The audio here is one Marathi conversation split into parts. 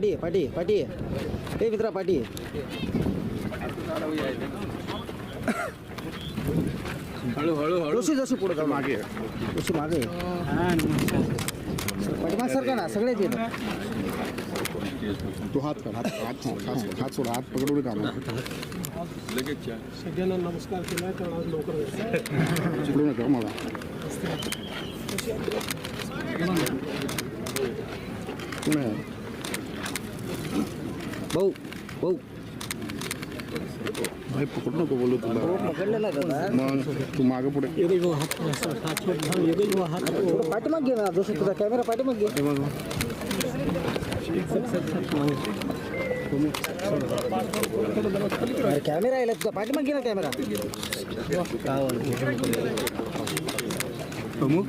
पाटी पाटी पाटी. ए मित्रा पाटी. हळूहळू हळू जोशी जोशी पुढे जाऊ. मागे. जोशी मागे. पाठीमाग सरका ना सगळेच येत तू हात कर हात हात सोड, हात सोड, हात सोड हात पकडून काम लगेच. सगळ्यांना नमस्कार केला तर आज लवकर नका मला. भाऊ भाई पकडू नको बोलू तुला पकडलेला दादा। मग तू मागे पुढे एकच भाऊ हात एकच भाऊ हात थोडं पाठीमाग घे ना जोशी तुझा कॅमेरा पाठीमाग घे अरे कॅमेरा यायला तुझा पाठीमाग घे ना कॅमेरा। प्रमुख।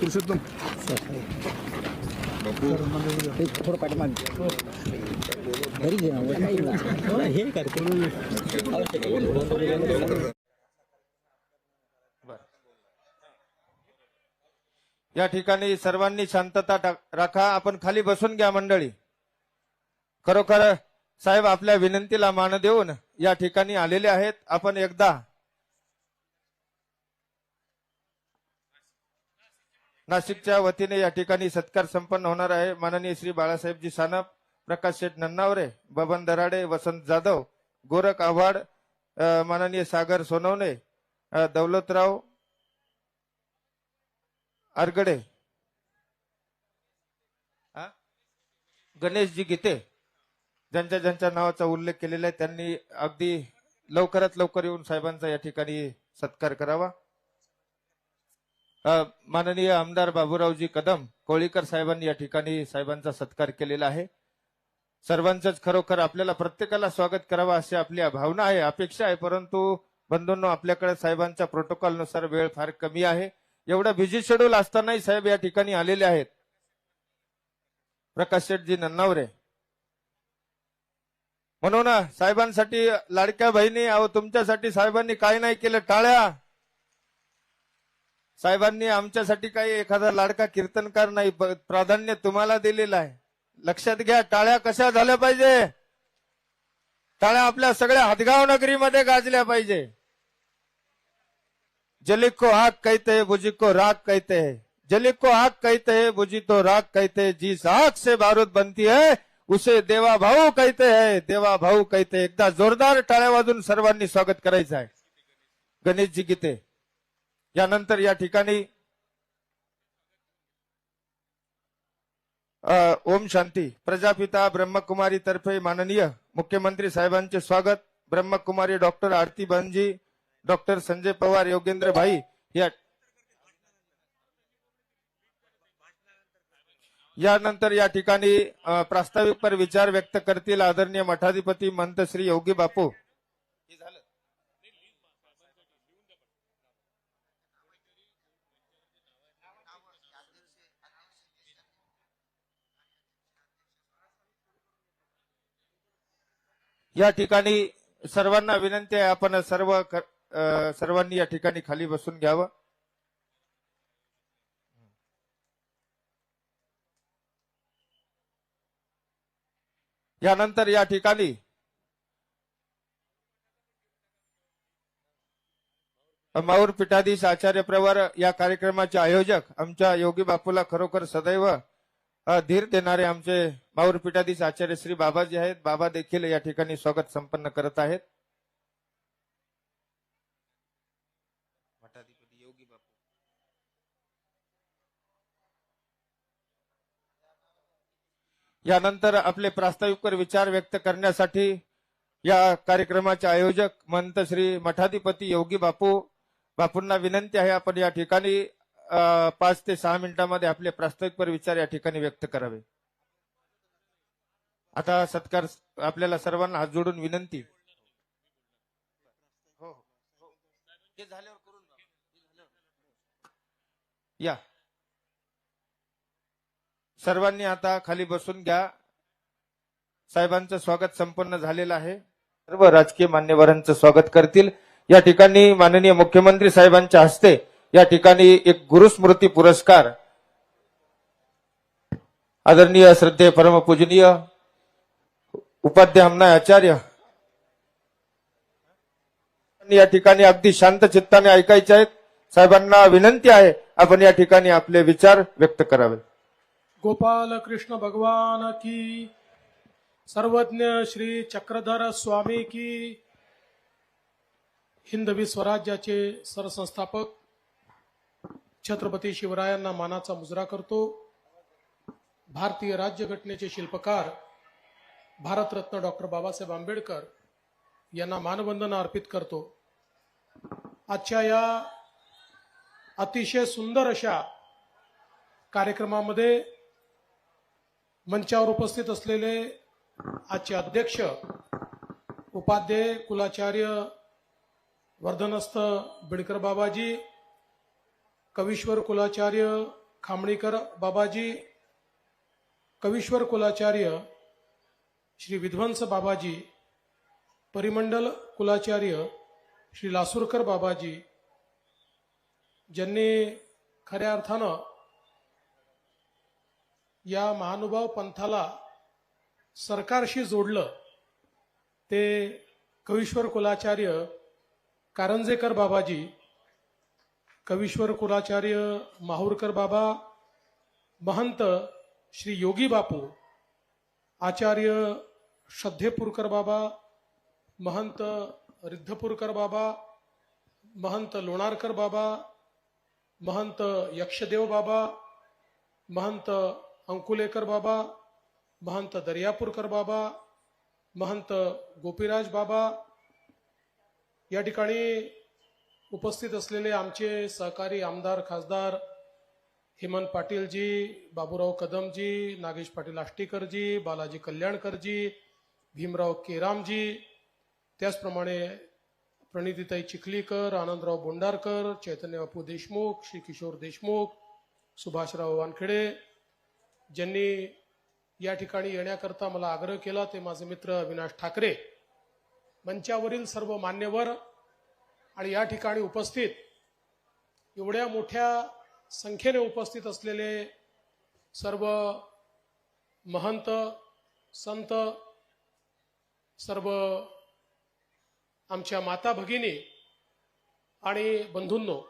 पुरुषोत्तम। थोडं पाठीमाग घरी घे हे कार्यक्रम या ठिकाणी सर्वांनी शांतता राखा. आपण खाली बसून घ्या मंडळी. खरोखर साहेब आपल्या विनंतीला मान देऊन या ठिकाणी आलेले आहेत. आपण एकदा नाशिकच्या वतीने या ठिकाणी सत्कार संपन्न होणार आहे. माननीय श्री बाळासाहेबजी सानप प्रकाश शेठ नन्नावरे बबन दराडे वसंत जाधव गोरख आव्हाड माननीय सागर सोनवणे दौलतराव आरगडे गणेशजी गीते ज्यांच्या ज्यांच्या नावाचा उल्लेख केलेला आहे त्यांनी अगदी लवकरात लवकर येऊन साहेबांचा या ठिकाणी सत्कार करावा. माननीय आमदार बाबूरावजी कदम कोळीकर साहेबांनी या ठिकाणी साहेबांचा सत्कार केलेला आहे. सर्वांचंच खरोखर आपल्याला प्रत्येकाला स्वागत करावं अशी आपली भावना आहे अपेक्षा आहे परंतु बंधूंनो आपल्याकडे साहेबांच्या प्रोटोकॉलनुसार वेळ फार कमी आहे. एवढं बिझी शेड्यूल असतानाही साहेब या ठिकाणी आलेले आहेत. प्रकाश शेठजी नन्नावरे. म्हणून साहेबांसाठी लाडक्या बहिणी अहो तुमच्यासाठी साहेबांनी काय नाही केलं टाळ्या. साहेबांनी आमच्यासाठी काही एखादा लाडका कीर्तनकार नाही प्राधान्य तुम्हाला दिलेलं आहे. लक्षात घ्या टाळ्या कशा झाल्या पाहिजे? टाळ्या आपल्या सगळ्या हदगाव नगरीमध्ये गाजल्या पाहिजे. जलिक को आग कहते है बुझी को राख कहते है. जलिक को आग कहते है बुझी तो कहते है. जिस आग से बारूद बनती है उसे देवा भाऊ कहते है. देवा भाऊ कहते एकदा जोरदार टाळ्या वाजून सर्वांनी स्वागत करायचं आहे. गणेशजी गीते यानंतर या ठिकाणी ओम शांती. प्रजापिता ब्रह्मकुमारी तर्फे माननीय मुख्यमंत्री साहेबांचे स्वागत. ब्रह्मकुमारी डॉक्टर आरती बनजी डॉक्टर संजय पवार योगेंद्र भाई या यानंतर या ठिकाणी प्रास्ताविक पर विचार व्यक्त करतील आदरणीय मठाधिपती मंत श्री योगी बापू. या ठिकाणी सर्वांना विनंती आहे आपण सर्व सर्वांनी या ठिकाणी खाली बसून घ्यावं. यानंतर या ठिकाणी माऊर पीठाधीश आचार्य प्रवर या कार्यक्रमाचे आयोजक आमच्या योगी बापूला खरोखर सदैव धीर देणारे आमचे माऊर पीठाधीश आचार्य श्री बाबाजी आहेत. बाबा देखील या ठिकाणी स्वागत संपन्न करत आहेत. मठाधिपती योगी बापू. यानंतर आपले प्रास्ताविकवर विचार व्यक्त करण्यासाठी या कार्यक्रमाचे आयोजक मंत श्री मठाधिपती योगी बापू. बापूंना विनंती आहे आपण या ठिकाणी पाच ते सहा मिनिटांमध्ये आपले प्रास्ताविकपर विचार या ठिकाणी व्यक्त करावे. आता सत्कार आपल्याला सर्वांना हात जोडून विनंती. हो, हो. झाल्यावर करून या. सर्वांनी आता खाली बसून घ्या. साहेबांचं स्वागत संपन्न झालेलं आहे. सर्व राजकीय मान्यवरांचं स्वागत करतील. या ठिकाणी माननीय मुख्यमंत्री साहेबांच्या हस्ते या ठिकाणी एक गुरुस्मृती पुरस्कार आदरणीय श्रद्धे परमपूजनीय उपाध्य हमना आचार्य. या ठिकाणी अगदी शांत चित्ताने ऐकायचे आहेत. साहेबांना विनंती आहे आपण या ठिकाणी आपले विचार व्यक्त करावे गोपाल कृष्ण भगवान की सर्वज्ञ श्री चक्रधर स्वामी की हिंदवी स्वराज्याचे सरसंस्थापक छत्रपती शिवरायांना मानाचा मुजरा करतो. भारतीय राज्यघटनेचे शिल्पकार भारतरत्न डॉक्टर बाबासाहेब आंबेडकर यांना मानवंदना अर्पित करतो. आजच्या या अतिशय सुंदर अशा कार्यक्रमामध्ये मंचावर उपस्थित असलेले आजचे अध्यक्ष उपाध्याय कुलाचार्य वर्धनस्थ बिडकर बाबाजी कवीश्वर कुलाचार्य खामणीकर बाबाजी कवीश्वर कुलाचार्य श्री विध्वंस बाबाजी परिमंडल कुलाचार्य श्री लासूरकर बाबाजी ज्यांनी खऱ्या अर्थानं या महानुभाव पंथाला सरकारशी जोडलं ते कवीश्वर कुलाचार्य कारंजेकर बाबाजी कवीश्वर कुलाचार्य माहूरकर बाबा महंत श्री योगी बापू आचार्य श्रद्धेपूरकर बाबा महंत रिद्धपूरकर बाबा महंत लोणारकर बाबा महंत यक्षदेव बाबा महंत अंकुलेकर बाबा महंत दर्यापूरकर बाबा महंत गोपीराज बाबा या ठिकाणी उपस्थित असलेले आमचे सहकारी आमदार खासदार हेमंत पाटीलजी बाबूराव कदमजी नागेश पाटील आष्टीकरजी बालाजी कल्याणकरजी भीमराव केरामजी त्याचप्रमाणे प्रणितीताई चिखलीकर आनंदराव बोंडारकर चैतन्य बापू देशमुख श्री किशोर देशमुख सुभाषराव वानखेडे ज्यांनी या ठिकाणी येण्याकरता मला आग्रह केला ते माझे मित्र अविनाश ठाकरे. मंचावरील सर्व मान्यवर आणि या ठिकाणी उपस्थित एवढ्या मोठ्या संख्येने उपस्थित असलेले सर्व महंत संत सर्व आमच्या माता भगिनी आणि बंधूंनो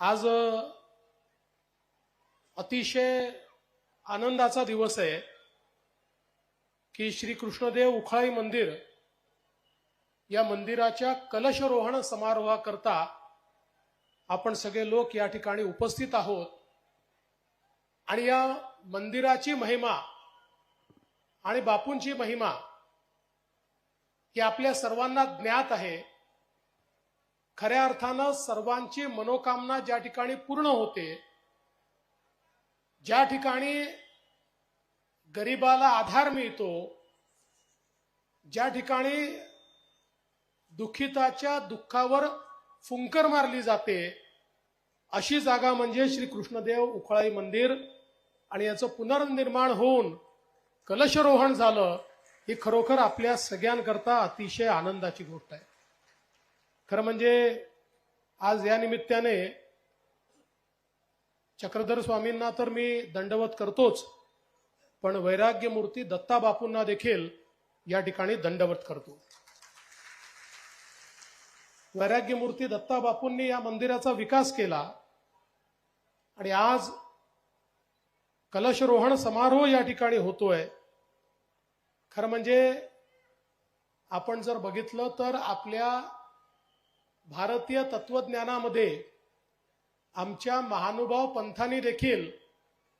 आज अतिशय आनंदाचा दिवस आहे की श्री कृष्णदेव उखाळी मंदिर या मंदिराच्या कलशरोहण समारोहाकरता आपण सगळे लोक या ठिकाणी उपस्थित आहोत. आणि या मंदिराची महिमा आणि बापूंची महिमा ही आपल्या सर्वांना ज्ञात आहे. खऱ्या अर्थानं सर्वांची मनोकामना ज्या ठिकाणी पूर्ण होते ज्या ठिकाणी गरिबाला आधार मिळतो ज्या ठिकाणी दुःखिताच्या दुःखावर फुंकर मारली जाते. अशी जागा म्हणजे श्री कृष्णदेव उखळाई मंदिर आणि याचं पुनर्निर्माण होऊन कलशरोहण झालं ही खरोखर आपल्या सगळ्यांकरता अतिशय आनंदाची गोष्ट आहे. खरं म्हणजे आज या निमित्ताने चक्रधर स्वामींना तर मी दंडवत करतोच पण वैराग्य मूर्ती दत्ता बापूंना देखील या ठिकाणी दंडवत करतो. वैराग्य मूर्ती दत्ता बापूंनी या मंदिराचा विकास केला. आणि आज कलशरोहण समारोह या ठिकाणी होतोय. खरं म्हणजे आपण जर बघितलं तर आपल्या भारतीय तत्वज्ञानामध्ये आमच्या महानुभाव पंथांनी देखील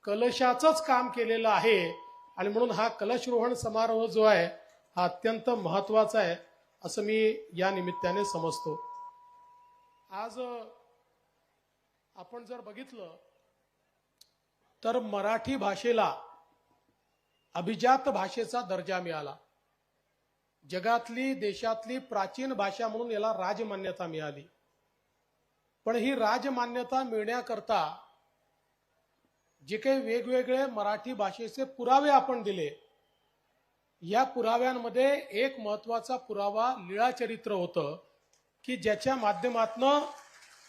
कलशाचंच काम केलेलं आहे. आणि म्हणून हा कलशरोहण समारोह जो आहे हा अत्यंत महत्त्वाचा आहे. असं मी या निमित्ताने समजतो. आज आपण जर बघितलं तर मराठी भाषेला अभिजात भाषेचा दर्जा मिळाला. जगातली देशातली प्राचीन भाषा म्हणून याला राजमान्यता मिळाली. पण ही राजमान्यता मिळण्याकरता जे काही वेगवेगळे मराठी भाषेचे पुरावे आपण दिले या पुराव्यांमध्ये एक महत्त्वाचा पुरावा लीळाचरित्र होतं की ज्याच्या माध्यमातनं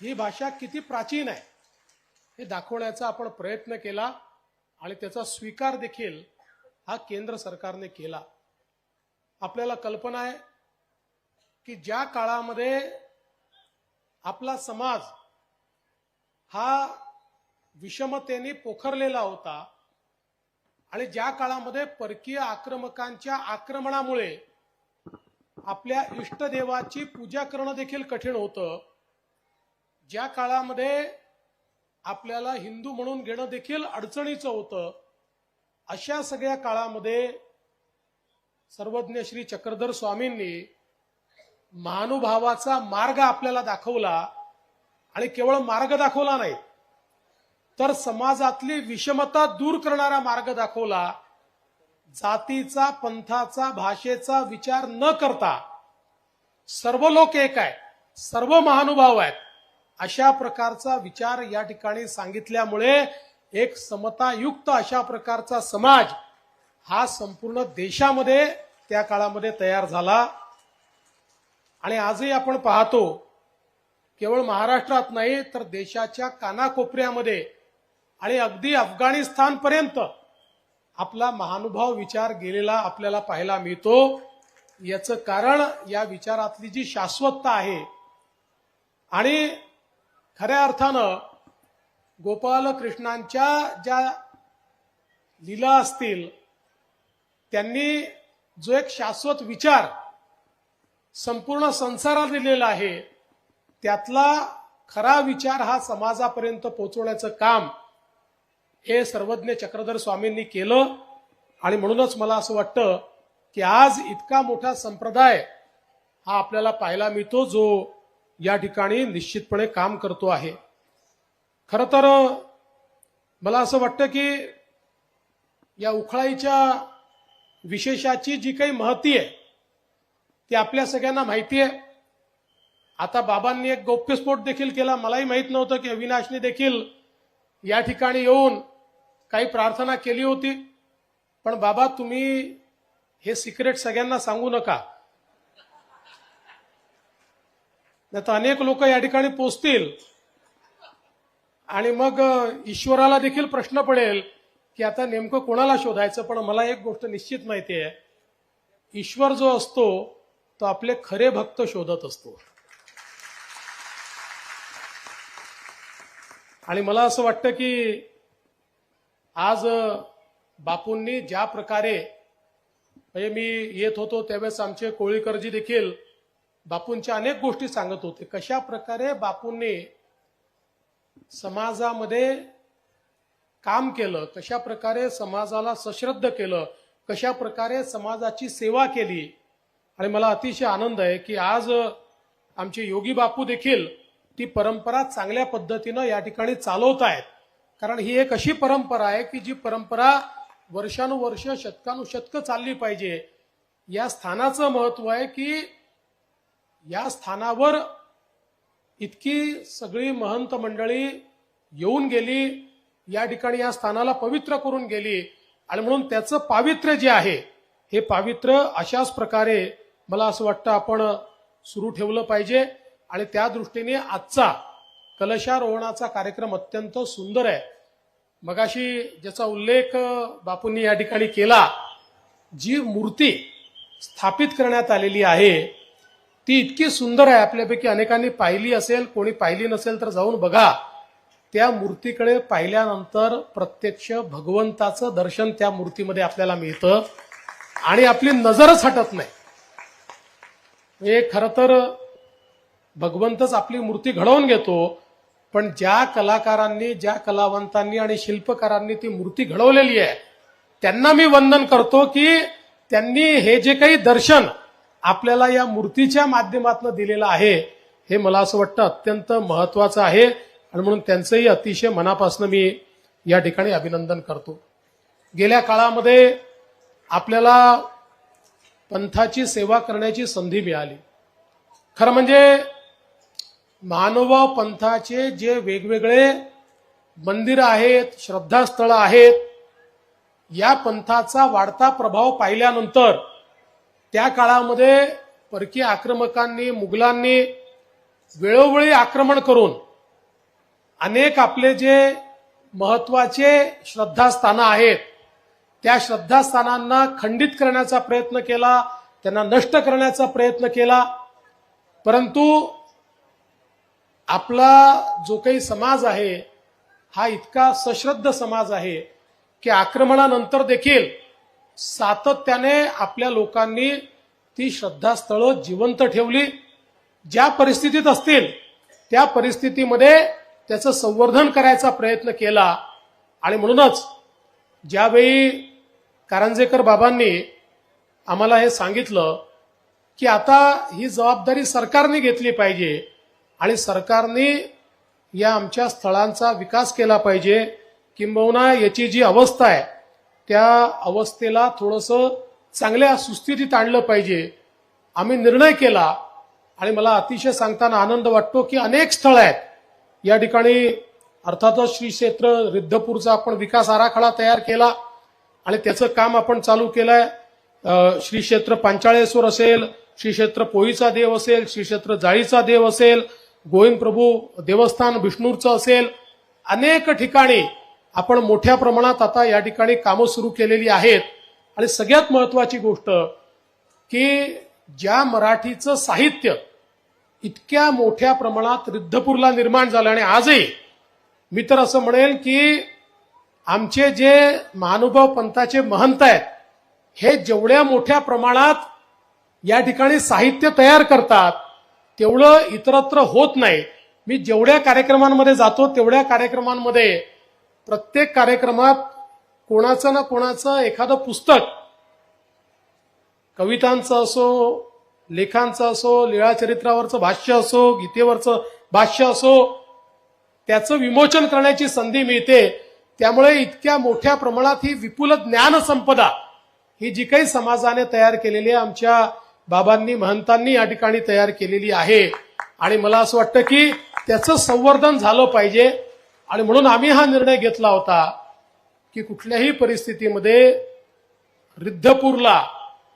ही भाषा किती प्राचीन आहे. हे दाखवण्याचा आपण प्रयत्न केला आणि त्याचा स्वीकार देखील हा केंद्र सरकारने केला. आपल्याला कल्पना आहे की ज्या काळामध्ये आपला समाज हा विषमतेने पोखरलेला होता आणि ज्या काळामध्ये परकीय आक्रमकांच्या आक्रमणामुळे आपल्या इष्टदेवाची पूजा करणं देखील कठीण होतं ज्या काळामध्ये आपल्याला हिंदू म्हणून घेणं देखील अडचणीचं होतं अशा सगळ्या काळामध्ये सर्वज्ञ श्री चक्रधर स्वामींनी महानुभावाचा मार्ग आपल्याला दाखवला आणि केवळ मार्ग दाखवला नाही तर समाजातली विषमता दूर करणारा मार्ग दाखवला. जातीचा पंथाचा भाषेचा विचार न करता सर्व लोक एक आहे सर्व महानुभाव आहेत. अशा प्रकारचा विचार या ठिकाणी सांगितल्यामुळे एक समतायुक्त अशा प्रकारचा समाज हा संपूर्ण देशामध्ये त्या काळामध्ये तयार झाला. आणि आजही आपण पाहतो केवळ महाराष्ट्रात नाही तर देशाच्या कानाकोपऱ्यामध्ये आणि अगदी अफगाणिस्तान पर्यंत आपला महानुभाव विचार गेलेला आपल्याला पाहायला मिळतो. याचं कारण या विचारातली जी शाश्वतता आहे आणि खऱ्या अर्थानं गोपाल कृष्णांच्या ज्या लीला असतील त्यांनी जो एक शाश्वत विचार संपूर्ण संसारात दिलेला आहे त्यातला खरा विचार हा समाजापर्यंत पोहोचवण्याचं काम हे सर्वज्ञ चक्रधर स्वामींनी केलं. आणि म्हणूनच मला असं वाटतं की आज इतका मोठा संप्रदाय हा आपल्याला पाहायला मिळतो जो या ठिकाणी निश्चितपणे काम करतो आहे. खरं तर मला असं वाटतं की या उखळाईच्या विशेषाची जी काही महती आहे ती आपल्या सगळ्यांना माहिती आहे. आता बाबांनी एक गौप्यस्फोट देखील केला. मलाही माहीत नव्हतं की अविनाशने देखील या ठिकाणी येऊन काही प्रार्थना केली होती पण बाबा तुम्ही हे सिक्रेट सगळ्यांना सांगू नका. नाही तर अनेक लोक या ठिकाणी पोचतील. आणि मग ईश्वराला देखील प्रश्न पडेल की आता नेमकं कोणाला शोधायचं पण मला एक गोष्ट निश्चित माहिती आहे. ईश्वर जो असतो तो आपले खरे भक्त शोधत असतो. आणि मला असं वाटतं की आज बापूंनी ज्या प्रकारे म्हणजे मी येत होतो त्यावेळेस आमचे कोळीकरजी देखील बापूंच्या अनेक गोष्टी सांगत होते. कशा प्रकारे बापूंनी समाजामध्ये काम केलं कशा प्रकारे समाजाला सश्रद्ध केलं कशा प्रकारे समाजाची सेवा केली आणि मला अतिशय आनंद आहे की आज आमचे योगी बापू देखील ती परंपरा चांगल्या पद्धतीनं या ठिकाणी चालवत आहेत. कारण ही एक अशी परंपरा आहे की जी परंपरा वर्षानुवर्ष शतकानुशतकं चालली पाहिजे. या स्थानाचं महत्त्व आहे की या स्थानावर इतकी सगळी महंत मंडळी येऊन गेली या ठिकाणी या स्थानाला पवित्र करून गेली आणि म्हणून त्याचं पावित्र्य जे आहे हे पावित्र्य अशाच प्रकारे मला असं वाटतं आपण सुरू ठेवलं पाहिजे आणि त्या दृष्टीने आजचा कलशारोहणाचा कार्यक्रम अत्यंत सुंदर आहे. मगाशी ज्याचा उल्लेख बापूंनी या ठिकाणी केला जी मूर्ती स्थापित करण्यात आलेली आहे ती इतकी सुंदर आहे आपल्यापैकी अनेकांनी पाहिली असेल कोणी पाहिली नसेल तर जाऊन बघा. त्या मूर्तीकडे पाहिल्यानंतर प्रत्यक्ष भगवंताचं दर्शन त्या मूर्तीमध्ये आपल्याला मिळतं आणि आपली नजरच हटत नाही. हे खरं तर भगवंतच आपली मूर्ती घडवून घेतो पण ज्या कलाकारांनी ज्या कलावंतांनी आणि शिल्पकारांनी ती मूर्ती घडवलेली आहे त्यांना मी वंदन करतो की त्यांनी हे जे काही दर्शन आपल्याला या मूर्तीच्या माध्यमातून दिलेलं आहे हे मला असं वाटतं अत्यंत महत्वाचं आहे आणि म्हणून त्यांचंही अतिशय मनापासून मी या ठिकाणी अभिनंदन करतो. गेल्या काळामध्ये आपल्याला पंथाची सेवा करण्याची संधी मिळाली. खरं म्हणजे मानव पंथाचे जे वेगवेगळे मंदिर आहेत श्रद्धास्थळं आहेत या पंथाचा वाढता प्रभाव पाहिल्यानंतर त्या काळामध्ये परकीय आक्रमकांनी मुघलांनी वेळोवेळी आक्रमण करून अनेक आपले जे महत्त्वाचे श्रद्धास्थानं आहेत त्या श्रद्धास्थानांना खंडित करण्याचा प्रयत्न केला त्यांना नष्ट करण्याचा प्रयत्न केला. परंतु आपला जो काही समाज आहे हा इतका सश्रद्ध समाज आहे की आक्रमणानंतर देखील सातत्याने आपल्या लोकांनी ती श्रद्धास्थळं जिवंत ठेवली. ज्या परिस्थितीत असतील त्या परिस्थितीमध्ये त्याचं संवर्धन करायचा प्रयत्न केला. आणि म्हणूनच ज्यावेळी कारंजेकर बाबांनी आम्हाला हे सांगितलं की आता ही जबाबदारी सरकारने घेतली पाहिजे आणि सरकारने या आमच्या स्थळांचा विकास केला पाहिजे. किंबहुना याची जी अवस्था आहे त्या अवस्थेला थोडंसं चांगल्या सुस्थितीत आणलं पाहिजे. आम्ही निर्णय केला आणि मला अतिशय सांगताना आनंद वाटतो की अनेक स्थळं आहेत. या ठिकाणी अर्थातच श्री क्षेत्र रिद्धपूरचा आपण विकास आराखडा तयार केला आणि त्याचं काम आपण चालू केलंय. श्री क्षेत्र पांचाळेश्वर असेल श्री क्षेत्र पोईचा देव असेल श्री क्षेत्र जाळीचा देव असेल गोविंद प्रभू देवस्थान विष्णूरचं असेल अनेक ठिकाणी आपण मोठ्या प्रमाणात आता या ठिकाणी कामं सुरू केलेली आहेत. आणि सगळ्यात महत्वाची गोष्ट की ज्या मराठीचं साहित्य इतक्या मोठ्या प्रमाणात रिद्धपूरला निर्माण झालं आणि आजही मी तर असं म्हणेल की आमचे जे महानुभाव पंथाचे महंत आहेत हे जेवढ्या मोठ्या प्रमाणात या ठिकाणी साहित्य तयार करतात तेवढं इतरत्र होत नाही. मी जेवढ्या कार्यक्रमांमध्ये जातो तेवढ्या कार्यक्रमांमध्ये प्रत्येक कार्यक्रमात कोणाचं ना कोणाचं एखादं पुस्तक कवितांचं असो लेखांचं असो लीळाचरित्रावरचं भाष्य असो गीतेवरचं भाष्य असो त्याचं विमोचन करण्याची संधी मिळते. त्यामुळे इतक्या मोठ्या प्रमाणात ही विपुल ज्ञानसंपदा ही जी काही समाजाने तयार केलेली आहे आमच्या बाबांनी महंतांनी या ठिकाणी तयार केलेली आहे. आणि मला असं वाटतं की त्याचं संवर्धन झालं पाहिजे. आणि म्हणून आम्ही हा निर्णय घेतला होता की कुठल्याही परिस्थितीमध्ये रिद्धपूरला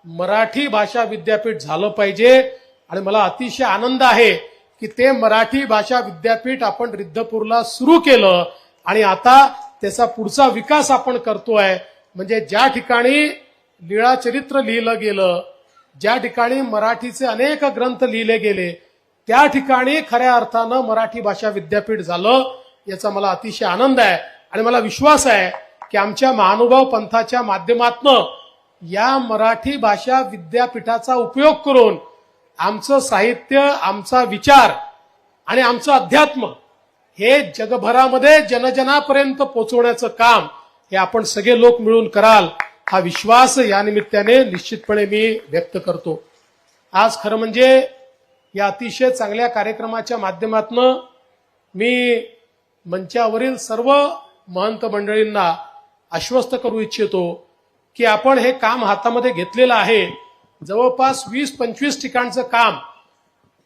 मराठी भाषा विद्यापीठ झालं पाहिजे. आणि मला अतिशय आनंद आहे की ते मराठी भाषा विद्यापीठ आपण रिद्धपूरला सुरू केलं. आणि आता त्याचा पुढचा विकास आपण करतोय. म्हणजे ज्या ठिकाणी लीळाचरित्र लिहिलं गेलं ज्या ठिकाणी मराठीचे अनेक ग्रंथ लिहिले गेले त्या ठिकाणी खऱ्या अर्थानं मराठी भाषा विद्यापीठ झालं याचा मला अतिशय आनंद आहे आणि मला विश्वास आहे की आमच्या महानुभाव पंथाच्या माध्यमातनं या मराठी भाषा विद्यापीठाचा उपयोग करून आमचं साहित्य आमचा विचार आणि आमचं अध्यात्म हे जगभरामध्ये जनजनापर्यंत पोहोचवण्याचं काम हे आपण सगळे लोक मिळून कराल. हा विश्वास या निमित्ताने निश्चितपणे मी व्यक्त करतो. आज खरं म्हणजे या अतिशय चांगल्या कार्यक्रमाच्या माध्यमातनं मी मंचावरील सर्व महंत मंडळींना आश्वस्त करू इच्छितो की आपण हे काम हातामध्ये घेतलेलं आहे. जवळपास वीस पंचवीस ठिकाणचं काम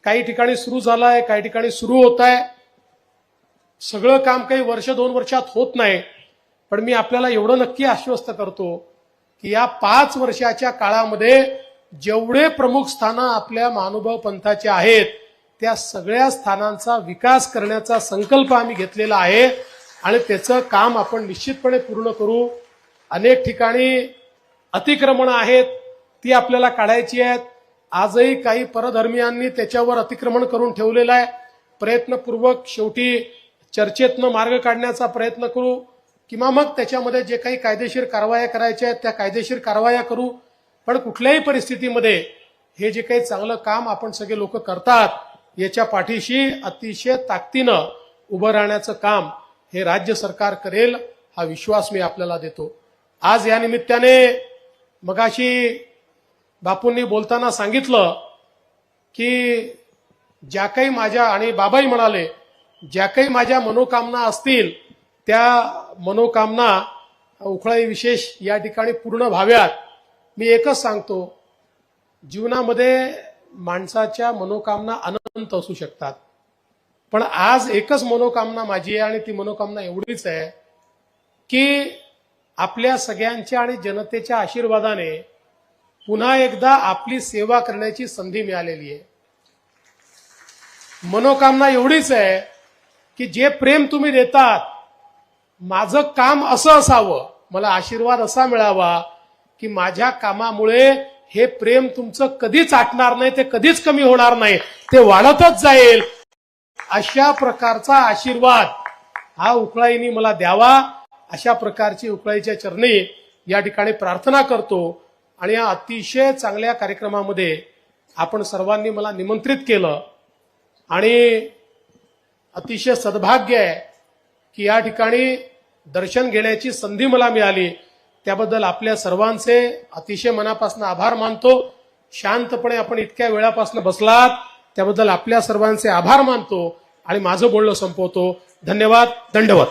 काही ठिकाणी सुरू झालं आहे काही ठिकाणी सुरू होत आहे सगळं काम काही वर्ष दोन वर्षात होत नाही. पण मी आपल्याला एवढं नक्की आश्वस्त करतो की या पाच वर्षाच्या काळामध्ये जेवढे प्रमुख स्थानं आपल्या महानुभाव पंथाचे आहेत त्या सगळ्या स्थानांचा विकास करण्याचा संकल्प आम्ही घेतलेला आहे आणि त्याचं काम आपण निश्चितपणे पूर्ण करू. अनेक ठिकाणी अतिक्रमणं आहेत ती आपल्याला काढायची आहेत. आजही काही परधर्मियांनी त्याच्यावर अतिक्रमण करून ठेवलेलं आहे. प्रयत्नपूर्वक शेवटी चर्चेतनं मार्ग काढण्याचा प्रयत्न करू. किंवा मग त्याच्यामध्ये जे काही कायदेशीर कारवाया करायच्या आहेत त्या कायदेशीर कारवाया करू. पण कुठल्याही परिस्थितीमध्ये हे जे काही चांगलं काम आपण सगळे लोक करतात याच्या पाठीशी अतिशय ताकदीनं उभं राहण्याचं काम हे राज्य सरकार करेल हा विश्वास मी आपल्याला देतो. आज या निमित्ताने मगाशी बापूंनी बोलताना सांगितलं की ज्या काही माझ्या आणि बाबाही म्हणाले ज्या काही माझ्या मनोकामना असतील त्या मनोकामना उखळाई विशेष या ठिकाणी पूर्ण व्हाव्यात. मी एकच सांगतो जीवनामध्ये माणसाच्या मनोकामना अनंत असू शकतात. पण आज एकच मनोकामना माझी आहे आणि ती मनोकामना एवढीच आहे की आपल्या सगळ्यांच्या आणि जनतेच्या आशीर्वादाने पुन्हा एकदा आपली सेवा करण्याची संधी मिळालेली आहे. मनोकामना एवढीच आहे की जे प्रेम तुम्ही देतात माझं काम असं असावं मला आशीर्वाद असा मिळावा की माझ्या कामामुळे हे प्रेम तुमचं कधीच आटणार नाही ते कधीच कमी होणार नाही ते वाढतच जाईल. अशा प्रकारचा आशीर्वाद हा उकळाईनी मला द्यावा. अशा प्रकारची उकळाईच्या चरणी या ठिकाणी प्रार्थना करतो आणि या अतिशय चांगल्या कार्यक्रमामध्ये आपण सर्वांनी मला निमंत्रित केलं. आणि अतिशय सद्भाग्य आहे की या ठिकाणी दर्शन घेण्याची संधी मला मिळाली. त्याबद्दल आपल्या सर्वांचे अतिशय मनापासून आभार मानतो. शांतपणे आपण इतक्या वेळापासून बसलात त्याबद्दल आपल्या सर्वांचे आभार मानतो आणि माझं बोलणं संपवतो. धन्यवाद दंडवत.